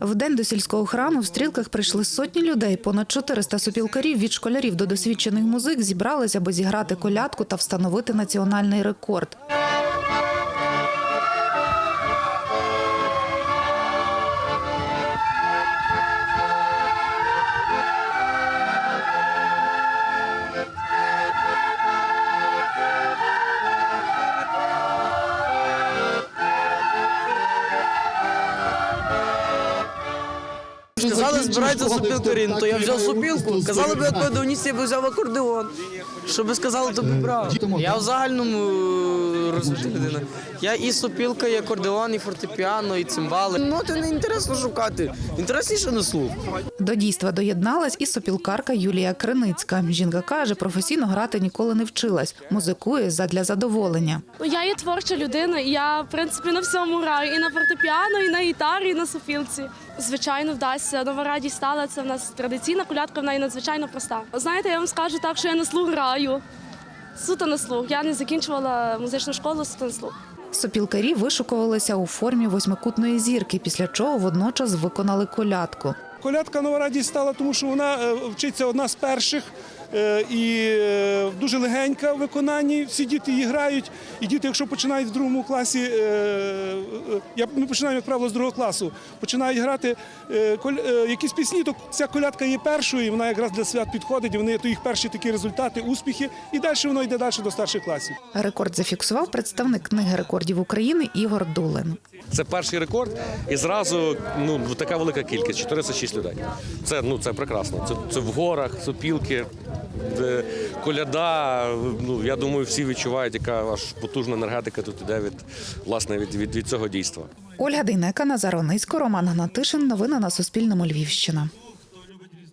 В день до сільського храму в стрілках прийшли сотні людей. Понад 400 супілкарів від школярів до досвідчених музик зібралися, аби зіграти колядку та встановити національний рекорд. Сказали, збирайте сопілкарі, ну то я взяв сопілку. Казали б, я до уніс, я б взяв акордеон. Що би сказали, то б брав. Я в загальному е, людина. Я і сопілка, і акордеон, і фортепіано, і цимбали. Ну, то не інтересно шукати. Інтересніше на слух. До дійства доєдналась і сопілкарка Юлія Криницька. Жінка каже, професійно грати ніколи не вчилась. Музикує задля задоволення. Ну, я є творча людина, і я, в принципі, на всьому граю. І на фортепіано, і на гітарі, і на софілці. Звичайно, вдасться. Нова радість стала. Це в нас традиційна колядка, вона є надзвичайно проста. Знаєте, я вам скажу так, що я на слух граю. Суто на слух. Я не закінчувала музичну школу, суто на слух. Сопілкарі вишукувалися у формі восьмикутної зірки, після чого водночас виконали колядку. Колядка нова радість стала, тому що вона е, вчиться одна з перших і е, дуже легенька в виконанні. Всі діти її грають. І діти, якщо починають в другому класі, е, е, я ми починаємо, як правило, з другого класу, починають грати е, коль- е, якісь пісні, то ця колядка є першою, і вона якраз для свят підходить. І вони то їх перші такі результати, успіхи, і далі воно йде далі до старших класів. Рекорд зафіксував представник книги рекордів України Ігор Дулин. Це перший рекорд, і зразу ну така велика кількість 406 людей. Це ну це прекрасно. Це, це в горах, сопілки, де коляда. Ну я думаю, всі відчувають, яка аж потужна енергетика тут іде від власне від, від, від цього дійства. Ольга Дейнека, Назар Онисько, Роман Гнатишин. Новини на Суспільному. Львівщина.